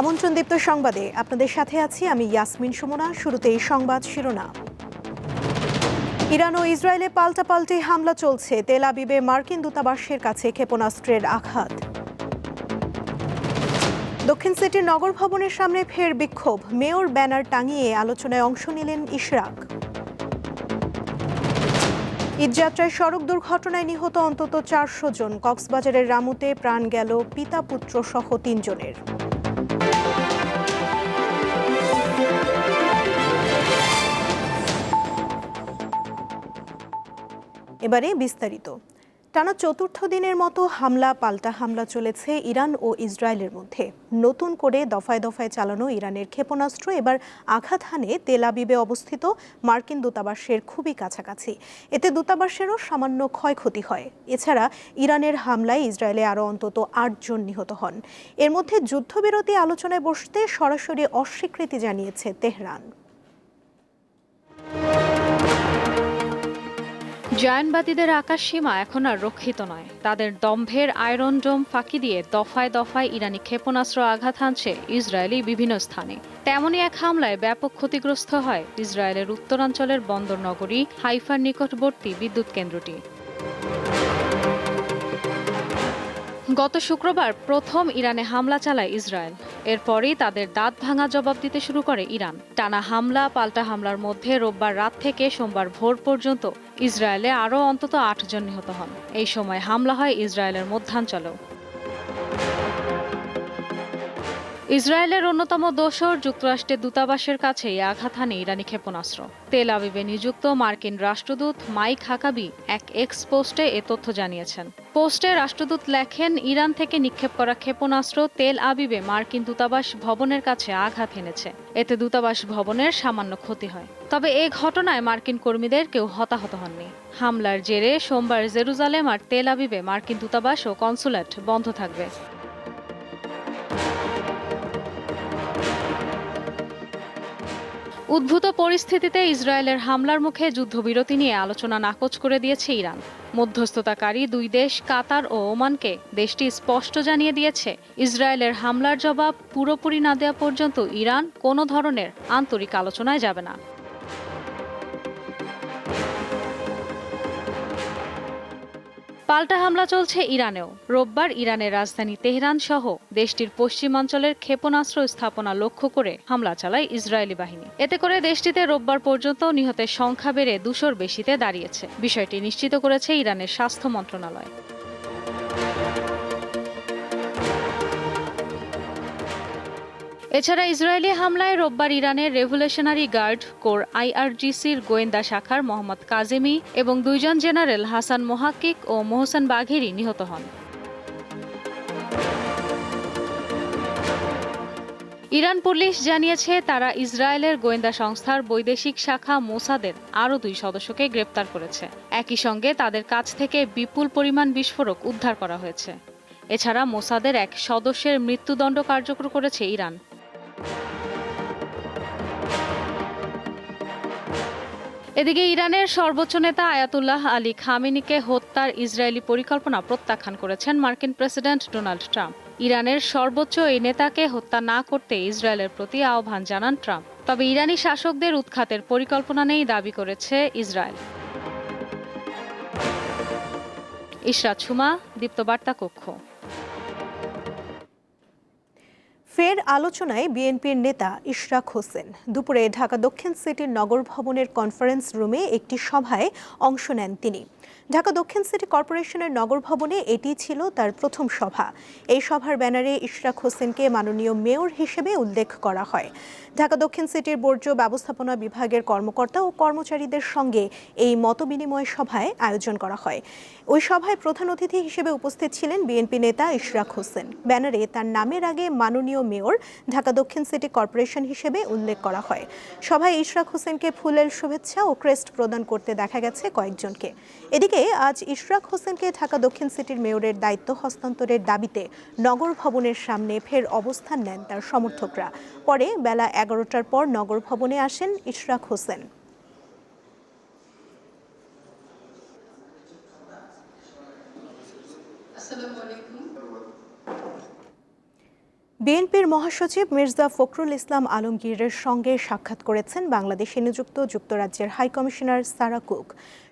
আমন্ত্রণ দীপ্ত সংবাদে। আপনাদের সাথে আছি আমি ইয়াসমিন সুমনা, শুরুতেই সংবাদ শিরোনাম। ইরান ও ইসরায়েলে পাল্টাপাল্টি হামলা চলছে। তেল আবিবে মার্কিন দূতাবাসের কাছে ক্ষেপণাস্ত্রের আঘাত। দক্ষিণ সিটির নগর ভবনের সামনে ফের বিক্ষোভ। মেয়র ব্যানার টাঙিয়ে আলোচনায় অংশ নিলেন ইশরাক। ঈদযাত্রায় সড়ক দুর্ঘটনায় নিহত অন্তত চারশো জন। কক্সবাজারের রামুতে প্রাণ গেল পিতা পুত্র সহ তিনজনের। এবারে বিস্তারিত। টানা চতুর্থ দিনের মতো হামলা, পাল্টা হামলা চলেছে ইরান ও ইসরায়েলের মধ্যে। নতুন করে দফায় দফায় চালানো ইরানের ক্ষেপণাস্ত্র এবার আঘাত হানে তেল আবিবে অবস্থিত মার্কিন দূতাবাসের খুবই কাছাকাছি। এতে দূতাবাসেরও সামান্য ক্ষয়ক্ষতি হয়। এছাড়া ইরানের হামলায় ইসরায়েলে আরও অন্তত আটজন নিহত হন। এর মধ্যে যুদ্ধবিরতি আলোচনায় বসতে সরাসরি অস্বীকৃতি জানিয়েছে তেহরান। জায়ানবাদীদের আকাশ সীমা এখন আর রক্ষিত নয়। তাদের দম্ভের আয়রন ডোম ফাঁকি দিয়ে দফায় দফায় ইরানি ক্ষেপণাস্ত্র আঘাত হানছে ইসরায়েলি বিভিন্ন স্থানে। তেমনই এক হামলায় ব্যাপক ক্ষতিগ্রস্ত হয় ইসরায়েলের উত্তরাঞ্চলের বন্দর নগরী হাইফার নিকটবর্তী বিদ্যুৎ কেন্দ্রটি। গত শুক্রবার প্রথম ইরানে হামলা চালায় ইসরায়েল। এরপরই তাদের দাঁত ভাঙা জবাব দিতে শুরু করে ইরান। টানা হামলা, পাল্টা হামলার মধ্যে রোববার রাত থেকে সোমবার ভোর পর্যন্ত ইসরায়েলে আরও অন্তত আটজন নিহত হন। এই সময় হামলা হয় ইসরায়েলের মধ্যাঞ্চলেও। ইসরায়েলের অন্যতম দোসর যুক্তরাষ্ট্রের দূতাবাসের কাছেই আঘাত হানে ইরানি ক্ষেপণাস্ত্র। তেল আবিবে নিযুক্ত মার্কিন রাষ্ট্রদূত মাইক হাকাবি এক এক্স পোস্টে এ তথ্য জানিয়েছেন। পোস্টে রাষ্ট্রদূত লেখেন, ইরান থেকে নিক্ষেপ করা ক্ষেপণাস্ত্র তেল আবিবে মার্কিন দূতাবাস ভবনের কাছে আঘাত এনেছে। এতে দূতাবাস ভবনের সামান্য ক্ষতি হয়। তবে এ ঘটনায় মার্কিন কর্মীদের কেউ হতাহত হননি। হামলার জেরে সোমবার জেরুজালেম আর তেল আবিবে মার্কিন দূতাবাস ও কনসুলেট বন্ধ থাকবে। উদ্ভূত পরিস্থিতিতে ইসরায়েলের হামলার মুখে যুদ্ধবিরতি নিয়ে আলোচনা নাকচ করে দিয়েছে ইরান। মধ্যস্থতাকারী দুই দেশ, কাতার ও ওমানকে দেশটি স্পষ্ট জানিয়ে দিয়েছে, ইসরায়েলের হামলার জবাব পুরোপুরি না দেওয়া পর্যন্ত ইরান কোনো ধরনের আন্তরিক আলোচনায় যাবে না। পাল্টা হামলা চলছে ইরানেও। রোববার ইরানের রাজধানী তেহরান সহ দেশটির পশ্চিমাঞ্চলের ক্ষেপণাস্ত্র স্থাপনা লক্ষ্য করে হামলা চালায় ইসরায়েলি বাহিনী। এতে করে দেশটিতে রোববার পর্যন্ত নিহতের সংখ্যা বেড়ে দুশোর বেশিতে দাঁড়িয়েছে। বিষয়টি নিশ্চিত করেছে ইরানের স্বাস্থ্য মন্ত্রণালয়। এছাড়া ইসরায়েলি হামলায় রোববার ইরানের রেভুলেশনারি গার্ড কোর আইআরজিসির গোয়েন্দা শাখার মোহাম্মদ কাজেমি এবং দুইজন জেনারেল হাসান মোহাক্কিক ও মোহসেন বাঘেরি নিহত হন। ইরান পুলিশ জানিয়েছে, তারা ইসরায়েলের গোয়েন্দা সংস্থার বৈদেশিক শাখা মোসাদের আরও দুই সদস্যকে গ্রেপ্তার করেছে। একই সঙ্গে তাদের কাছ থেকে বিপুল পরিমাণ বিস্ফোরক উদ্ধার করা হয়েছে। এছাড়া মোসাদের এক সদস্যের মৃত্যুদণ্ড কার্যকর করেছে ইরান। এদিকে ইরানের সর্বোচ্চ নেতা আয়াতুল্লাহ আলী খামেনিকে হত্যার ইসরায়েলি পরিকল্পনা প্রত্যাখ্যান করেছেন মার্কিন প্রেসিডেন্ট ডোনাল্ড ট্রাম্প। ইরানের সর্বোচ্চ এই নেতাকে হত্যা না করতে ইসরায়েলের প্রতি আহ্বান জানান ট্রাম্প। তবে ইরানি শাসকদের উৎখাতের পরিকল্পনা নেই দাবি করেছে ইসরায়েল। ইশরাত সুমা দীপ্তবার্তা কক্ষ। ফের আলোচনায় বিএনপির নেতা ইশরাক হোসেন। দুপুরে ঢাকা দক্ষিণ সিটির নগর ভবনের কনফারেন্স রুমে একটি সভায় অংশ নেন তিনি। ঢাকা দক্ষিণ সিটি কর্পোরেশনের নগর ভবনে এটি ছিল তার প্রথম সভা। এই সভার ব্যানারে ইশরাক হোসেনকে মাননীয় মেয়র হিসেবে উল্লেখ করা হয়। ঢাকা দক্ষিণ সিটির বর্জ্য ব্যবস্থাপনা বিভাগের কর্মকর্তা ও কর্মচারীদের সঙ্গে এই মতবিনিময় সভায় আয়োজন করা হয়। ওই সভায় প্রধান অতিথি হিসেবে উপস্থিত ছিলেন বিএনপি নেতা ইশরাক হোসেন। ব্যানারে তার নামের আগে মাননীয় মেয়র ঢাকা দক্ষিণ সিটি কর্পোরেশন হিসেবে উল্লেখ করা হয়। সভায় ইশরাক হোসেনকে ফুলের শুভেচ্ছা ও ক্রেস্ট প্রদান করতে দেখা গেছে কয়েকজনকে। এদিকে আজ ইশরাক হোসেনকে ঢাকা দক্ষিণ সিটির মেয়রের দায়িত্ব হস্তান্তরের দাবিতে নগর ভবনের সামনে ফের অবস্থান নেন তার সমর্থকরা। পরে বেলা এগারোটার পর নগর ভবনে আসেন ইশরাক হোসেন। বিএনপির মহাসচিব মির্জা ফখরুল ইসলাম আলমগীরের সঙ্গে সাক্ষাৎ করেছেন বাংলাদেশে নিযুক্ত যুক্তরাজ্যের হাইকমিশনার সারা কুক।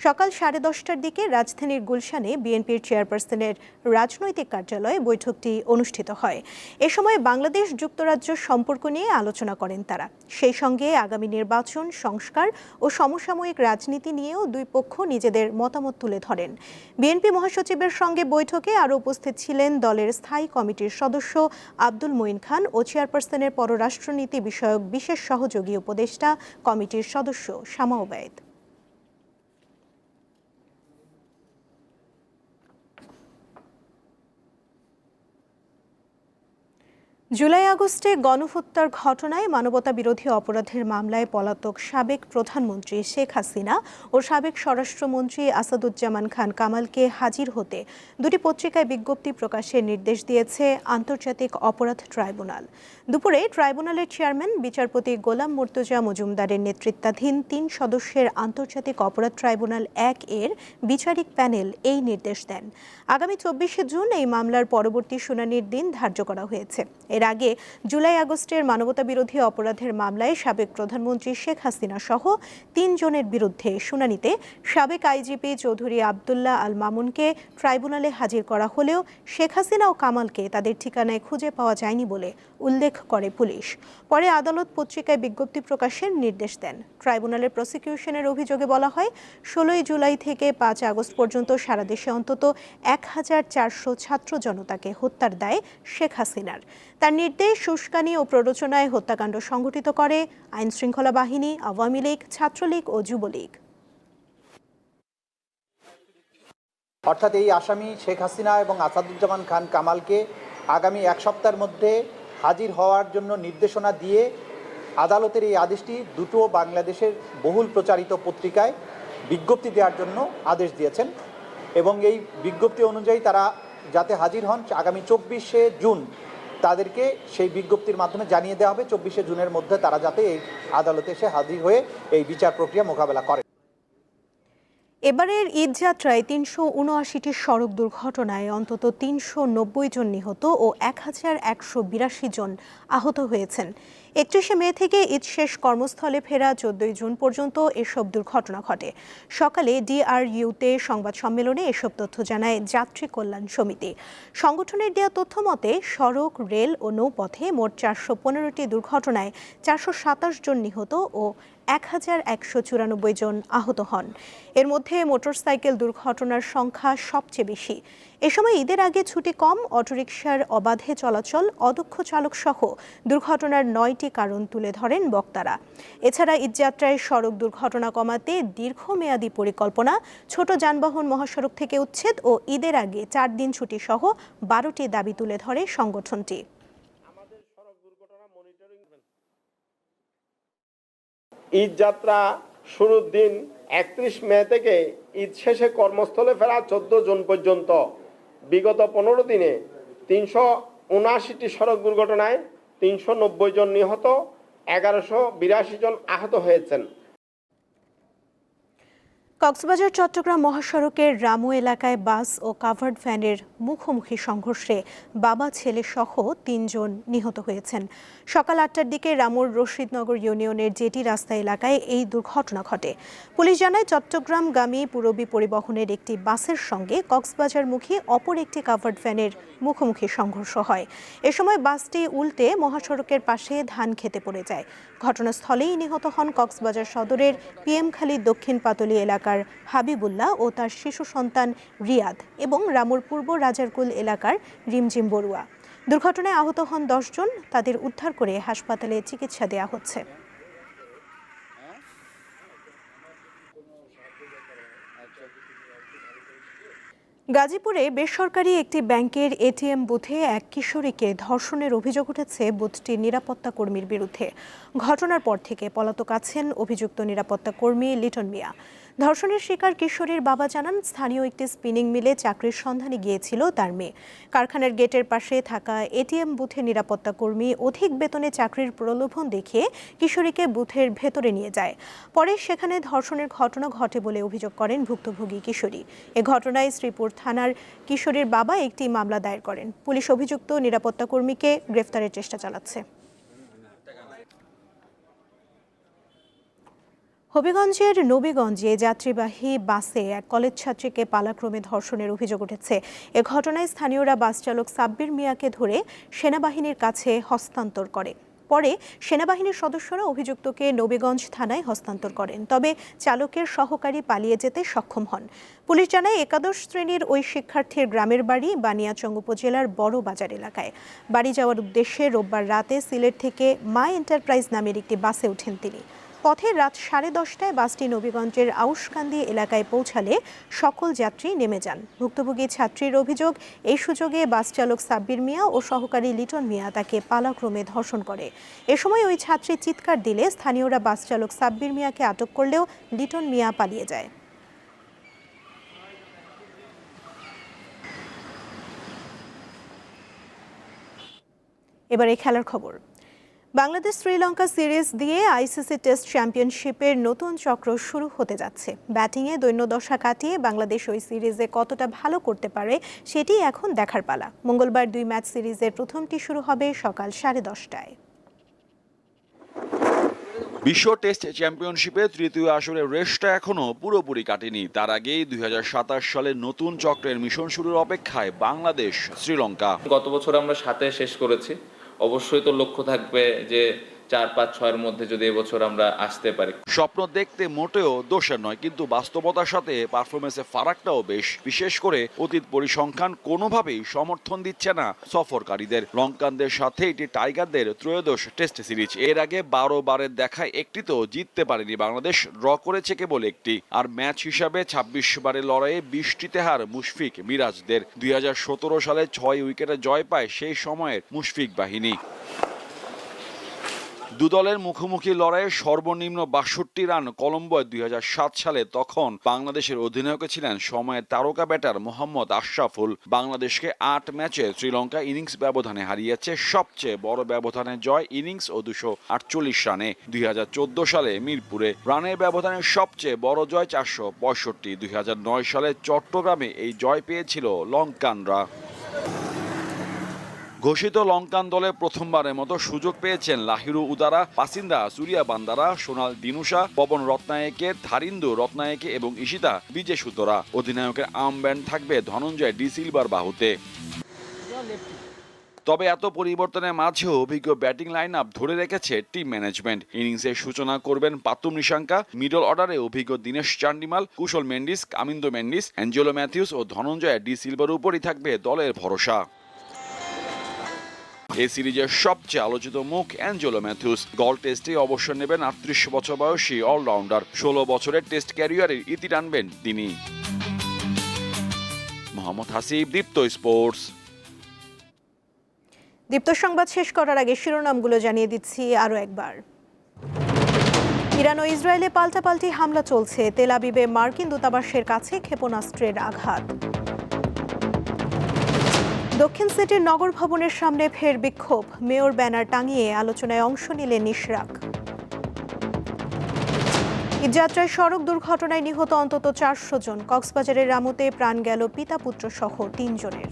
সকাল সাড়ে দশটার দিকে রাজধানীর গুলশানে বিএনপির চেয়ারপারসনের রাজনৈতিক কার্যালয়ে বৈঠকটি অনুষ্ঠিত হয়। এ সময় বাংলাদেশ যুক্তরাজ্য সম্পর্ক নিয়ে আলোচনা করেন তারা। সেই সঙ্গে আগামী নির্বাচন, সংস্কার ও সমসাময়িক রাজনীতি নিয়েও দুই পক্ষ নিজেদের মতামত তুলে ধরেন। বিএনপি মহাসচিবের সঙ্গে বৈঠকে আরও উপস্থিত ছিলেন দলের স্থায়ী কমিটির সদস্য আব্দুল মঈন খান ও চেয়ারপারসনের পররাষ্ট্রনীতি বিষয়ক বিশেষ সহযোগী উপদেষ্টা কমিটির সদস্য শামা ওবায়দ। জুলাই আগস্টে গণহত্যার ঘটনায় মানবতা বিরোধী অপরাধের মামলায় পলাতক সাবেক প্রধানমন্ত্রী শেখ হাসিনা ও সাবেক স্বরাষ্ট্রমন্ত্রী আসাদুজ্জামান খান কামালকে হাজির হতে দুটি পত্রিকায় বিজ্ঞপ্তি প্রকাশের নির্দেশ দিয়েছে আন্তর্জাতিক অপরাধ ট্রাইব্যুনাল। দুপুরে ট্রাইব্যুনালের চেয়ারম্যান, বিচারপতি গোলাম মুর্তুজা মজুমদারের নেতৃত্বাধীন তিন সদস্যের আন্তর্জাতিক অপরাধ ট্রাইব্যুনাল এক এর বিচারিক প্যানেল এই নির্দেশ দেন। আগামী চব্বিশে জুন এই মামলার পরবর্তী শুনানির দিন ধার্য করা হয়েছে। এর আগে জুলাই আগস্টের মানবতা বিরোধী অপরাধের মামলায় সাবেক প্রধানমন্ত্রী শেখ হাসিনা সহ তিনজনের বিরুদ্ধে শুনানিতে সাবেক আইজিপি চৌধুরী আবদুল্লাহ আল মামুনকে ট্রাইব্যুনালে হাজির করা হলেও শেখ হাসিনা ও কামালকে তাদের ঠিকানায় খুঁজে পাওয়া যায়নি বলে উল্লেখ করে পুলিশ। পরে আদালত পত্রিকায় বিজ্ঞপ্তি প্রকাশের নির্দেশ দেন। ট্রাইব্যুনালের প্রসিকিউশনের অভিযোগে বলা হয়, ষোলোই জুলাই থেকে পাঁচ আগস্ট পর্যন্ত সারা দেশে অন্তত এক হাজার চারশো ছাত্র জনতাকে হত্যার দায় শেখ হাসিনার। তার নির্দেশ, উস্কানি ও প্ররোচনায় হত্যাকাণ্ড সংঘটিত করে আইন শৃঙ্খলা বাহিনী, আওয়ামী লীগ, ছাত্রলীগ ও যুবলীগ। অর্থাৎ এই আসামি শেখ হাসিনা এবং আসাদুজ্জামান খান কামালকে আগামী এক সপ্তাহের মধ্যে হাজির হওয়ার জন্য নির্দেশনা দিয়ে আদালতের এই আদেশটি দুটো বাংলাদেশের বহুল প্রচারিত পত্রিকায় বিজ্ঞপ্তি দেওয়ার জন্য আদেশ দিয়েছেন এবং এই বিজ্ঞপ্তি অনুযায়ী তারা যাতে হাজির হন আগামী চব্বিশে জুন তাদেরকে সেই বিজ্ঞপ্তির মাধ্যমে জানিয়ে দেওয়া হবে। চব্বিশে জুনের মধ্যে তারা যাতে এই আদালতে এসে হাজির হয়ে এই বিচার প্রক্রিয়া মোকাবেলা করে। এবারের ঈদযাত্রায় তিনশো উনআশিটি সড়ক দুর্ঘটনায় অন্তত তিনশো নব্বই জন নিহত ও এক হাজার একশো বিরাশি জন আহত হয়েছেন। একত্রিশে মে থেকে ঈদ শেষ কর্মস্থলে ফেরা চোদ্দই জুন পর্যন্ত এসব দুর্ঘটনা ঘটে। সকালে ডিআরইউতে সংবাদ সম্মেলনে এসব তথ্য জানায় যাত্রী কল্যাণ সমিতি। সংগঠনের দেওয়া তথ্য মতে, সড়ক, রেল ও নৌপথে মোট চারশো পনেরোটি দুর্ঘটনায় চারশো সাতাশ জন নিহত ও এক হাজার একশো চুরানব্বই জন আহত হন। এর মধ্যে মোটরসাইকেল দুর্ঘটনার সংখ্যা সবচেয়ে বেশি। এ সময় ঈদের আগে ছুটি কম, অটোরিকশার অবাধে চলাচল, অদক্ষ চালক সহ দুর্ঘটনার নয়টি কারণ তুলে ধরেন বক্তারা। এছাড়া ঈদযাত্রায় সড়ক দুর্ঘটনা কমাতে দীর্ঘমেয়াদী পরিকল্পনা, ছোট যানবাহন মহাসড়ক থেকে উচ্ছেদ ও ঈদের আগে চার দিন ছুটি সহ বারোটি দাবি তুলে ধরে সংগঠনটি। ঈদ যাত্রা শুরুর দিন একত্রিশ মে থেকে ঈদ শেষে কর্মস্থলে ফেরা চোদ্দ জুন পর্যন্ত। বিগত পনেরো দিনে তিনশো উনআশিটি সড়ক দুর্ঘটনায় তিনশো নব্বই জন নিহত, এগারোশো বিরাশি জন আহত হয়েছেন। কক্সবাজার, চট্টগ্রাম মহাসড়কের রামু এলাকায় বাস ও কাভার্ড ভ্যানের মুখোমুখি সংঘর্ষে বাবা, ছেলে সহ তিনজন নিহত হয়েছেন। সকাল আটটার দিকে রামুর রশিদনগর ইউনিয়নের জেটি রাস্তা এলাকায় এই দুর্ঘটনা ঘটে। পুলিশ জানায় চট্টগ্রাম চট্টগ্রামগামী পুরবী পরিবহনের একটি বাসের সঙ্গে কক্সবাজার কক্সবাজারমুখী অপর একটি কাভার্ড ভ্যানের মুখোমুখি সংঘর্ষ হয়। এ সময় বাসটি উল্টে মহাসড়কের পাশে ধান খেতে পড়ে যায়। ঘটনাস্থলেই নিহত হন কক্সবাজার সদরের পিএমখালী দক্ষিণ পাতলি এলাকার হাবিবুল্লাহ ও তার শিশু সন্তান রিয়াদ এবং রামুর পূর্ব রাজারকুল এলাকার রিমঝিম বড়ুয়া। দুর্ঘটনায় আহত হন দশজন তাদের উদ্ধার করে হাসপাতালে চিকিৎসা দেওয়া হচ্ছে। গাজীপুরে বেসরকারি একটি ব্যাংকের এটিএম বুথে এক কিশোরীকে ধর্ষণের অভিযোগ উঠেছে বুথটির নিরাপত্তা কর্মীর বিরুদ্ধে। ঘটনার পর থেকে পলাতক আছেন অভিযুক্ত নিরাপত্তা কর্মী লিটন মিয়া। ধর্ষণের শিকার কিশোরীর বাবা জানান, স্থানীয় একটি স্পিনিং মিলে চাকরির সন্ধানে গিয়েছিল তার মেয়ে। কারখানার গেটের পাশে থাকা এটিএম বুথের নিরাপত্তা কর্মী অধিক বেতনে চাকরির প্রলোভন দেখিয়ে কিশোরীকে বুথের ভেতরে নিয়ে যায়। পরে সেখানে ধর্ষণের ঘটনা ঘটে বলে অভিযোগ করেন ভুক্তভোগী কিশোরী। এ ঘটনায় শ্রীপুর থানার কিশোরীর বাবা একটি মামলা দায়ের করেন। পুলিশ অভিযুক্ত নিরাপত্তা কর্মীকে গ্রেফতারের চেষ্টা চালাচ্ছে। হবিগঞ্জের নবীগঞ্জে যাত্রীবাহী বাসে এক কলেজ ছাত্রীকে পালাক্রমে ধর্ষণের অভিযোগ উঠেছে। এ ঘটনায় স্থানীয়রা বাস চালক সাব্বির মিয়াকে ধরে সেনাবাহিনীর কাছে হস্তান্তর করে। পরে সেনাবাহিনীর সদস্যরা অভিযুক্তকে নবীগঞ্জ থানায় হস্তান্তর করেন, তবে চালকের সহকারী পালিয়ে যেতে সক্ষম হন। পুলিশ জানায়, একাদশ শ্রেণির ওই শিক্ষার্থীর গ্রামের বাড়ি বানিয়াচং উপজেলার বড় বাজার এলাকায়। বাড়ি যাওয়ার উদ্দেশ্যে রোববার রাতে সিলেট থেকে মা এন্টারপ্রাইজ নামের একটি বাসে ওঠেন তিনি। পথে রাত সাড়ে দশটায় বাসটি নবীগঞ্জের আউশকান্দি এলাকায় পৌঁছালে সকল যাত্রী নেমে যান। ভুক্তভোগী ছাত্রীর অভিযোগ, এই সুযোগে বাস চালক সাব্বির মিয়া ও সহকারী লিটন মিয়া তাকে পালাক্রমে ধর্ষণ করে। এ সময় ওই ছাত্রী চিৎকার দিলে স্থানীয়রা বাস চালক সাব্বির মিয়াকে আটক করলেও লিটন মিয়া পালিয়ে যায়। এবারে খেলার খবর। বাংলাদেশ শ্রীলঙ্কা সিরিজ দিয়ে আইসিসি টেস্ট চ্যাম্পিয়নশিপের নতুন চক্র শুরু হতে যাচ্ছে। ব্যাটিংয়ে দৈন্যদশা কাটিয়ে বাংলাদেশ ওই সিরিজে কতটা ভালো করতে পারে সেটি এখন দেখার পালা। মঙ্গলবার দুই ম্যাচ সিরিজের প্রথমটি শুরু হবে সকাল সাড়ে দশটায়। বিশ্ব টেস্ট চ্যাম্পিয়নশিপে তৃতীয় আসরের রেসটা এখনও পুরোপুরি কাটেনি। তার আগেই দুই সালের নতুন চক্রের মিশন শুরুর অপেক্ষায় বাংলাদেশ শ্রীলঙ্কা গত বছর আমরা সাথে শেষ করেছি। অবশ্যই তো লক্ষ্য থাকবে যে চার, পাঁচ, ছয়ের মধ্যে যদি এবছর আমরা আসতে পারি। স্বপ্ন দেখতে মোটেও দোষের নয়, কিন্তু বাস্তবতার সাথে পারফরমেন্সের ফারাকটাও বেশ। বিশেষ করে অতীত পরিসংখ্যান কোনোভাবেই সমর্থন দিচ্ছে না সফরকারীদের। লঙ্কানদের সাথে এটি টাইগারদের ত্রয়োদশ টেস্ট সিরিজ। এর আগে বারো বারের দেখায় একটি তো জিততে পারেনি বাংলাদেশ, ড্র করেছে কেবল একটি। আর ম্যাচ হিসাবে ছাব্বিশ বারের লড়াইয়ে বৃষ্টিতে হার মুশফিক মিরাজদের। দুই হাজার সতেরো সালে ছয় উইকেটে জয় পায় সেই সময়ের মুশফিক বাহিনী। দুদলের মুখোমুখি লড়াইয়ে সর্বনিম্ন বাষট্টি রান কলম্বোয় দুই হাজার সাত সালে। তখন বাংলাদেশের অধিনায়কে ছিলেন। সময়ের তারকা ব্যাটার মোহাম্মদ আশরাফুল বাংলাদেশকে আট ম্যাচে শ্রীলঙ্কা ইনিংস ব্যবধানে হারিয়েছে সবচেয়ে বড় ব্যবধানে জয় ইনিংস ও দুশো আটচল্লিশ রানে। দুই হাজার চোদ্দ সালে মিরপুরে রানের ব্যবধানে সবচেয়ে বড় জয় চারশো পঁয়ষট্টি। দুই সালে চট্টগ্রামে এই জয় পেয়েছিল লঙ্কানরা। ঘোষিত লঙ্কান দলে প্রথমবারের মতো সুযোগ পেয়েছেন লাহিরু উদারা, পাসিন্দা সুরিয়া বান্দারা, সোনাল দিনুষা পবন রত্নায়কের ধারিন্দু রত্নায়কে এবং ইশিতা বিজে সুতরা অধিনায়কের আর্ম ব্যান্ড থাকবে ধনঞ্জয় ডি সিলভার বাহুতে। তবে এত পরিবর্তনের মাঝেও অভিজ্ঞ ব্যাটিং লাইন আপ ধরে রেখেছে টিম ম্যানেজমেন্ট। ইনিংসের সূচনা করবেন পাতুম নিশাঙ্কা, মিডল অর্ডারে অভিজ্ঞ দীনেশ চান্ডিমাল, কুশল মেন্ডিস, কামিন্দো মেন্ডিস, অ্যাঞ্জেলো ম্যাথিউস ও ধনঞ্জয় ডি সিলভার উপরই থাকবে দলের ভরসা। এই সিরিজের সবচেয়ে আলোচিত মুখ অ্যাঞ্জেলো ম্যাথিউস। গল টেস্টে অবসর নেবেন আটত্রিশ বছর বয়সী অলরাউন্ডার। ষোলো বছরের টেস্ট ক্যারিয়ারের ইতি টানবেন তিনি। মোহাম্মদ হাসিব, দীপ্ত স্পোর্টস। দীপ্ত সংবাদ শেষ করার আগে শিরোনামগুলো জানিয়ে দিচ্ছি আরও একবার। ইরান ও ইসরায়েলে পাল্টাপাল্টি হামলা চলছে। তেলাবিবে মার্কিন দূতাবাসের কাছে ক্ষেপণাস্ত্রের আঘাত। দক্ষিণ সিটির নগর ভবনের সামনে ফের বিক্ষোভ। মেয়র ব্যানার টাঙিয়ে আলোচনায় অংশ নিলেন ইশরাক। ঈদযাত্রায় সড়ক দুর্ঘটনায় নিহত অন্তত চারশো জন। কক্সবাজারের রামুতে প্রাণ গেল পিতা পুত্র সহ তিনজনের।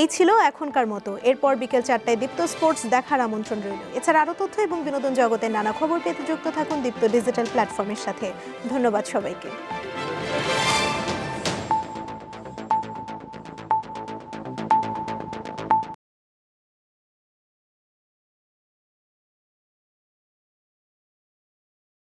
এই ছিল এখনকার মতো। এরপর বিকেল চারটায় দীপ্ত স্পোর্টস দেখার আমন্ত্রণ রইল। এছাড়া আরও তথ্য এবং বিনোদন জগতের নানা খবর পেতে যুক্ত থাকুন দীপ্ত ডিজিটাল প্ল্যাটফর্মের সাথে। ধন্যবাদ সবাইকে।